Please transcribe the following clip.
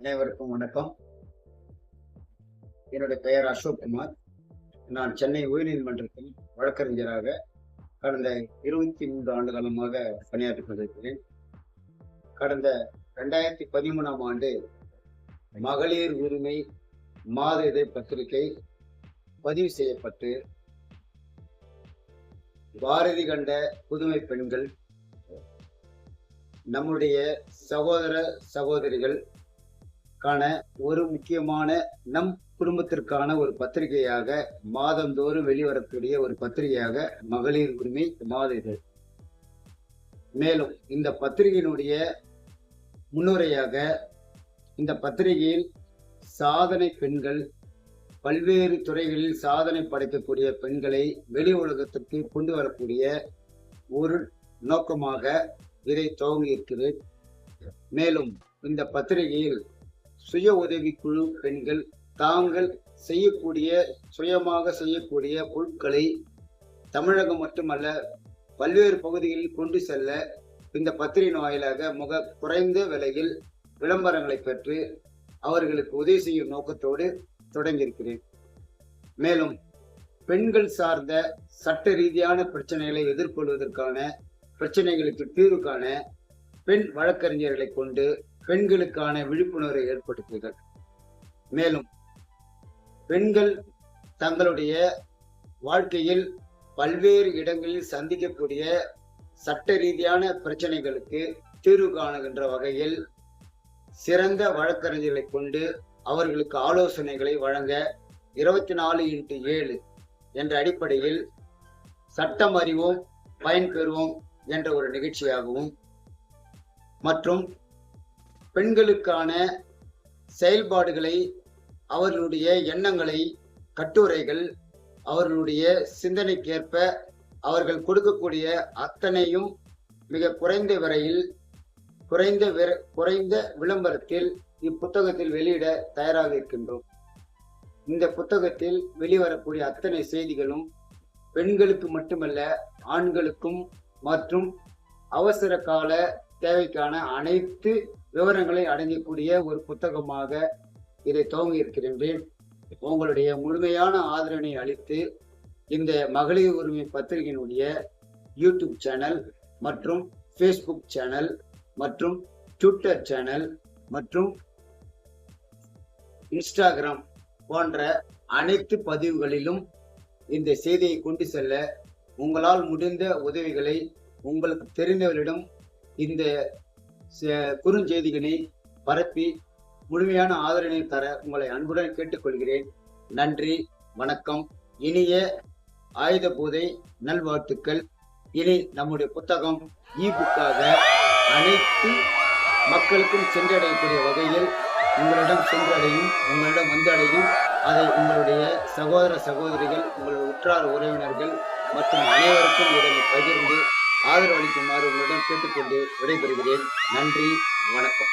அனைவருக்கும் வணக்கம். என்னுடைய பெயர் அசோக் குமார் நான் சென்னை உயர்நீதிமன்றத்தில் வழக்கறிஞராக கடந்த இருபத்தி மூன்று ஆண்டு காலமாக பணியாற்றிக் கொண்டிருக்கிறேன். கடந்த ரெண்டாயிரத்தி பதிமூணாம் ஆண்டு மகளிர் உரிமை மாத இதழ் பத்திரிகை பதிவு செய்யப்பட்டு பாரதி கண்ட புதுமை பெண்கள் நம்முடைய சகோதர சகோதரிகள் காண ஒரு முக்கியமான நம் குடும்பத்திற்கான ஒரு பத்திரிகையாக மாதந்தோறும் வெளிவரக்கூடிய ஒரு பத்திரிகையாக மகளிர் உரிமை மாத இதழ் மேலும் இந்த பத்திரிகையினுடைய முன்னுரையாக இந்த பத்திரிகையில் சாதனை பெண்கள் பல்வேறு துறைகளில் சாதனை படைக்கக்கூடிய பெண்களை வெளி உலகத்திற்கு கொண்டு வரக்கூடிய ஒரு நோக்கமாக இதை துவங்கி இருக்கிறேன் மேலும் இந்த பத்திரிகையில் சுய உதவிக்குழு பெண்கள் தாங்கள் செய்யக்கூடிய சுயமாக செய்யக்கூடிய பொருட்களை தமிழகம் மட்டுமல்ல பல்வேறு பகுதிகளில் கொண்டு செல்ல இந்த பத்திரிகை வாயிலாக மிக குறைந்த விலையில் விளம்பரங்களை பெற்று அவர்களுக்கு உதவி செய்யும் நோக்கத்தோடு தொடங்கியிருக்கிறேன். மேலும் பெண்கள் சார்ந்த சட்ட ரீதியான பிரச்சனைகளை எதிர்கொள்வதற்கான பிரச்சனைகளுக்கு தீர்வு காண பெண் வழக்கறிஞர்களை கொண்டு பெண்களுக்கான விழிப்புணர்வை ஏற்படுத்துதல் மேலும் பெண்கள் தங்களுடைய வாழ்க்கையில் பல்வேறு இடங்களில் சந்திக்கக்கூடிய சட்ட ரீதியான பிரச்சனைகளுக்கு தீர்வு காணுகின்ற வகையில் சிறந்த வழக்கறிஞர்களை கொண்டு அவர்களுக்கு ஆலோசனைகளை வழங்க இருபத்தி நாலு இன்ட்டு ஏழு என்ற அடிப்படையில் சட்டம் அறிவோம் பயன்பெறுவோம் என்ற ஒரு நிகழ்ச்சியாகவும் மற்றும் பெண்களுக்கான செயல்பாடுகளை அவர்களுடைய எண்ணங்களை கட்டுரைகள் அவர்களுடைய சிந்தனைக்கேற்ப அவர்கள் கொடுக்கக்கூடிய அத்தனையும் மிக குறைந்த வரையில் குறைந்த குறைந்த விளம்பரத்தில் இப்புத்தகத்தில் வெளியிட தயாராக இருக்கின்றோம். இந்த புத்தகத்தில் வெளிவரக்கூடிய அத்தனை செய்திகளும் பெண்களுக்கு மட்டுமல்ல ஆண்களுக்கும் மற்றும் அவசர கால தேவைக்கான அனைத்து விவரங்களை அடங்கக்கூடிய ஒரு புத்தகமாக இதை துவங்கி இருக்கின்றேன் உங்களுடைய முழுமையான ஆதரவினை அளித்து இந்த மகளிர் உரிமை பத்திரிகையினுடைய யூடியூப் சேனல் மற்றும் ஃபேஸ்புக் சேனல் மற்றும் ட்விட்டர் சேனல் மற்றும் இன்ஸ்டாகிராம் போன்ற அனைத்து பதிவுகளிலும் இந்த செய்தியை கொண்டு செல்ல உங்களால் முடிந்த உதவிகளை உங்களுக்கு தெரிந்தவரிடம் இந்த குறுஞ்செய்திகளை பரப்பி முழுமையான ஆதரவினை தர உங்களை அன்புடன் கேட்டுக்கொள்கிறேன். நன்றி வணக்கம். இனிய ஆயுத பூதை நல்வாழ்த்துக்கள். இனி நம்முடைய புத்தகம் இ புக்காக அனைத்து மக்களுக்கும் சென்றடையக்கூடிய வகையில் உங்களிடம் சென்றடையும் உங்களிடம் வந்தடையும் அதை உங்களுடைய சகோதர சகோதரிகள் உங்களுடைய உற்றார் உறவினர்கள் மற்றும் அனைவருக்கும் இதனை பகிர்ந்து ஆதரவு அளிக்குமாறு உங்களிடம் கேட்டுக்கொண்டு விடைபெறுகிறேன். நன்றி வணக்கம்.